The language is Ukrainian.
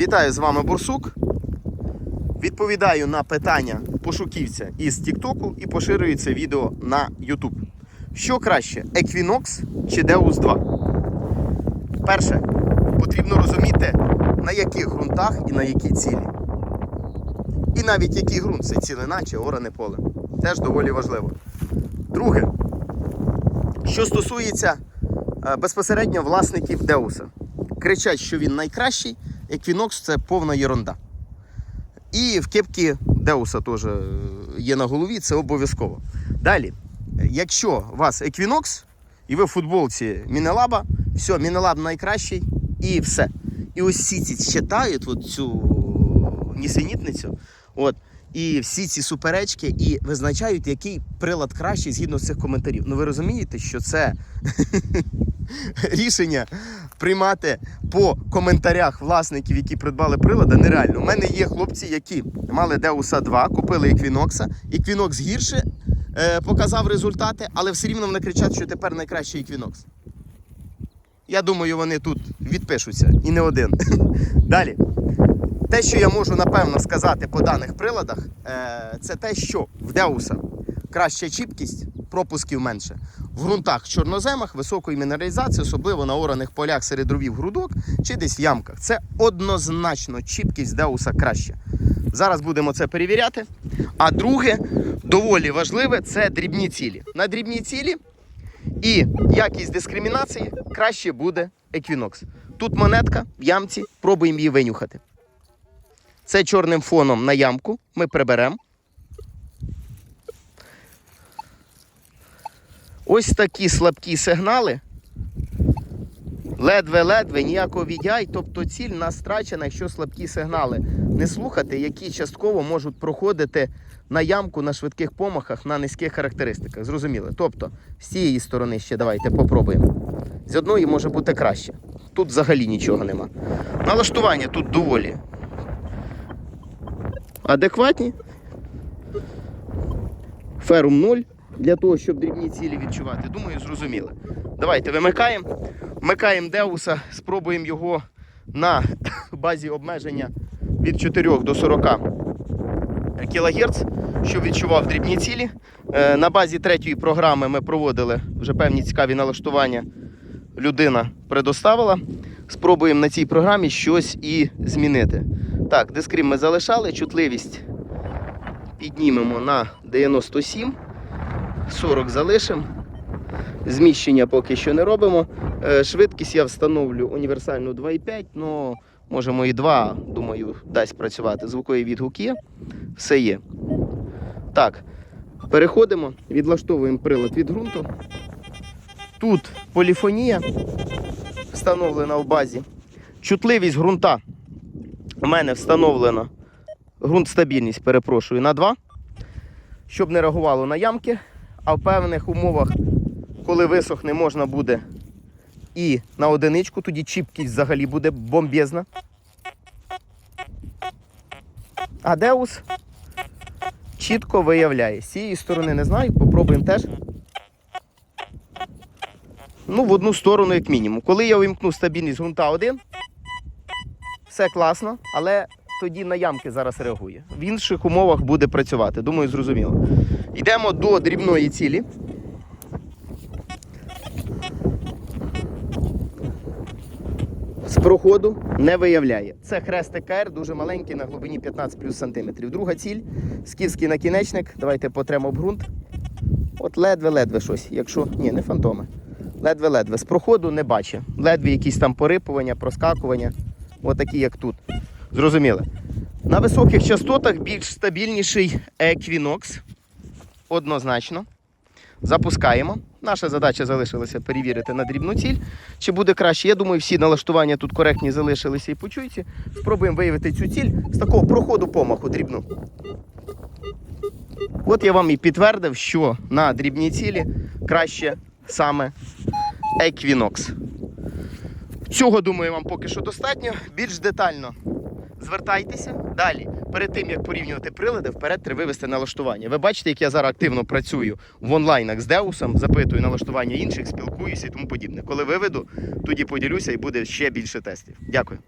Вітаю з вами Бурсук. Відповідаю на питання пошуківця із Тіктоку і поширюю це відео на YouTube. Що краще, Equinox чи Deus 2? Перше, потрібно розуміти, на яких ґрунтах і на які цілі. І навіть який ґрунт це цілина чи оране поле. Теж доволі важливо. Друге, що стосується е, безпосередньо власників Деуса. Кричать, що він найкращий, Equinox це повна єрунда. І в кепці Деуса теж е, є на голові, це обов'язково. Далі, якщо у вас Equinox і ви в футболці Мінелаба, все, Мінелаб найкращий і все. І ось всі ці читають от цю нісенітницю. От, і всі ці суперечки і визначають, який прилад кращий згідно з цих коментарів. Ну ви розумієте, що це рішення приймати по коментарях власників, які придбали прилада, нереально. У мене є хлопці, які мали Деуса 2, купили Equinox. Equinox гірше е, показав результати, але все рівно вони кричать, що тепер найкращий Equinox. Я думаю, вони тут відпишуться і не один. Далі. Те, що я можу напевно сказати по даних приладах, е, це те, що в Деуса краща чіпкість, пропусків менше. В ґрунтах чорноземах високої мінералізації, особливо на ораних полях серед ровів грудок чи десь в ямках. Це однозначно чіпкість Деуса краща. Зараз будемо це перевіряти. А друге, доволі важливе, це дрібні цілі. На дрібні цілі і якість дискримінації краще буде Equinox. Тут монетка в ямці, пробуємо її винюхати. Це чорним фоном на ямку ми приберемо. Ось такі слабкі сигнали. Ледве-ледве, ніякого відяй, тобто ціль нас страчена, якщо слабкі сигнали не слухати, які частково можуть проходити на ямку на швидких помахах на низьких характеристиках. Зрозуміли? Тобто, з цієї сторони ще давайте попробуємо. З одної може бути краще. Тут взагалі нічого нема. Налаштування тут доволі адекватні. Ферум 0 для того, щоб дрібні цілі відчувати. Думаю, зрозуміло. Давайте вимикаємо. Вмикаємо Деуса, спробуємо його на базі обмеження від 4 до 40 кГц, щоб відчував дрібні цілі. Е, На базі третьої програми ми проводили вже певні цікаві налаштування. Людина предоставила. Спробуємо на цій програмі щось і змінити. Так, дискрім ми залишали, чутливість піднімемо на 97, 40 залишимо. Зміщення поки що не робимо. Е, Швидкість я встановлю універсальну 2,5, але можемо і 2, думаю, дасть працювати. Звуковий відгук є. Все є. Так, переходимо, відлаштовуємо прилад від ґрунту. Тут поліфонія встановлена в базі. Чутливість ґрунта у мене встановлено ґрунт стабільність, перепрошую, на 2, щоб не реагувало на ямки. А в певних умовах, коли висохне, можна буде і на одиничку, тоді чіпкість взагалі буде бомбезна. А Деус чітко виявляє. З цієї сторони не знаю, попробуємо теж. Ну, в одну сторону, як мінімум. Коли я увімкну стабільність ґрунта 1, все класно, але тоді на ямки зараз реагує. В інших умовах буде працювати. Думаю, зрозуміло. Йдемо до дрібної цілі. З проходу не виявляє. Це хрестик КР, дуже маленький на глибині 15 плюс сантиметрів. Друга ціль скіфський накінечник. Давайте потремо ґрунт. От ледве-ледве щось. Якщо. Ні, не фантоми. Ледве-ледве. З проходу не бачить. Ледве якісь там порипування, проскакування. Отакі, як тут. Зрозуміли. На високих частотах більш стабільніший Equinox. Однозначно. Запускаємо. Наша задача залишилася перевірити на дрібну ціль, чи буде краще. Я думаю, всі налаштування тут коректні залишилися і почуйте. Спробуємо виявити цю ціль з такого проходу помаху дрібну. От я вам і підтвердив, що на дрібній цілі краще саме Equinox. Цього, думаю, вам поки що достатньо. Більш детально звертайтеся. Далі, перед тим як порівнювати прилади, вперед треба вивести налаштування. Ви бачите, як я зараз активно працюю в онлайнах з Деусом, запитую налаштування інших, спілкуюся і тому подібне. Коли виведу, тоді поділюся і буде ще більше тестів. Дякую.